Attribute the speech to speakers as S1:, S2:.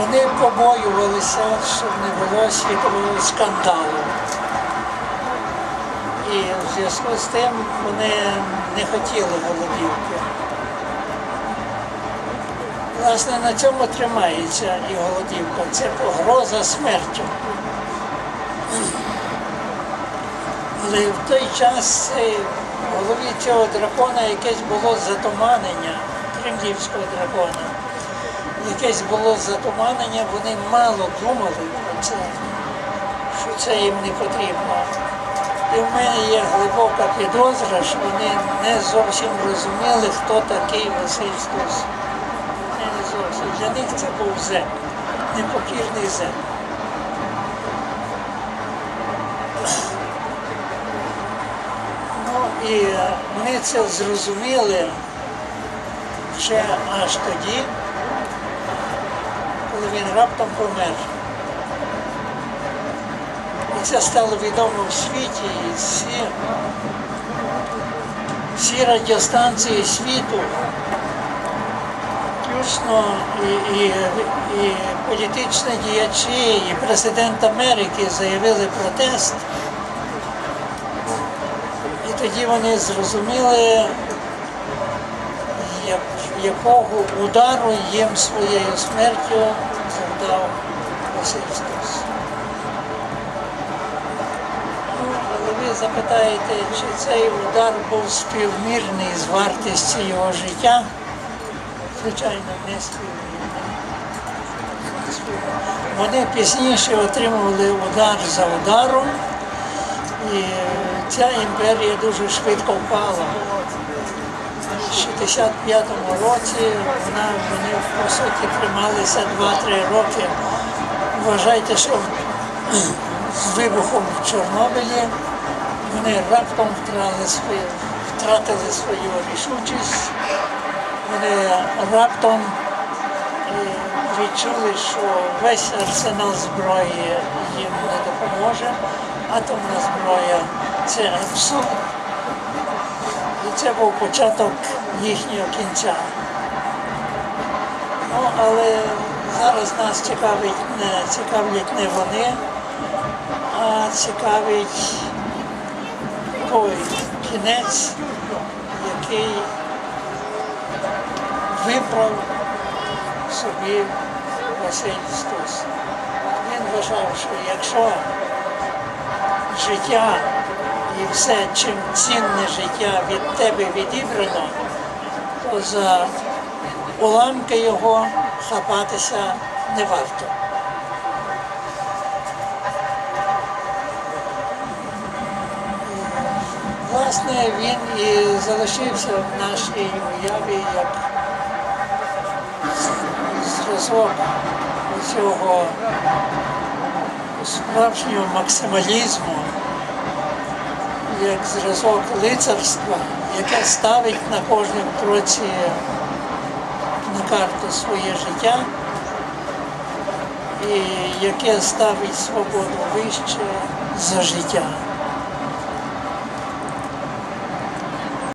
S1: Вони побоювалися, щоб не було світового скандалу. І в зв'язку з тим вони не хотіли голодівки. Власне, на цьому тримається і голодівка. Це погроза смертю. Але в той час е, в голові цього дракона якесь було затуманення, кремлівського дракона. Якесь було затуманення, вони мало думали про це, що це їм не потрібно. І в мене є глибока підозра, що вони не зовсім розуміли, хто такий Василь Стус. Не, зовсім. Для них це був зек, непокірний зек. Ну і е, вони це зрозуміли ще аж тоді, коли він раптом помер. І це стало відомо в світі, і всі, всі радіостанції світу, включно і, і, і політичні діячі, і президент Америки заявили протест. І тоді вони зрозуміли, якого удару їм своєю смертю завдав Стус. Ну, але ви запитаєте, чи цей удар був співмірний з вартістю його життя? Звичайно. Не співмірний. Вони пізніше отримували удар за ударом, і ця імперія дуже швидко впала. В 65-му році вона, вони по суті трималися 2-3 роки. Вважайте, що з вибухом в Чорнобилі вони раптом втратили свою, втратили свою рішучість, вони раптом е, відчули, що весь арсенал зброї їм не допоможе. Атомна зброя це абсурд. Це був початок їхнього кінця. Ну, але зараз нас цікавить не, цікавлять не вони, а цікавить той кінець, який вибрав собі Василь Стус. Він вважав, що якщо життя і все, чим цінне життя від тебе відібрано, то за уламки його хапатися не варто. Власне, він і залишився в нашій уяві як зразок цього справжнього максималізму, як зразок лицарства, яке ставить на кожному кроці на карту своє життя і яке ставить свободу вище за життя.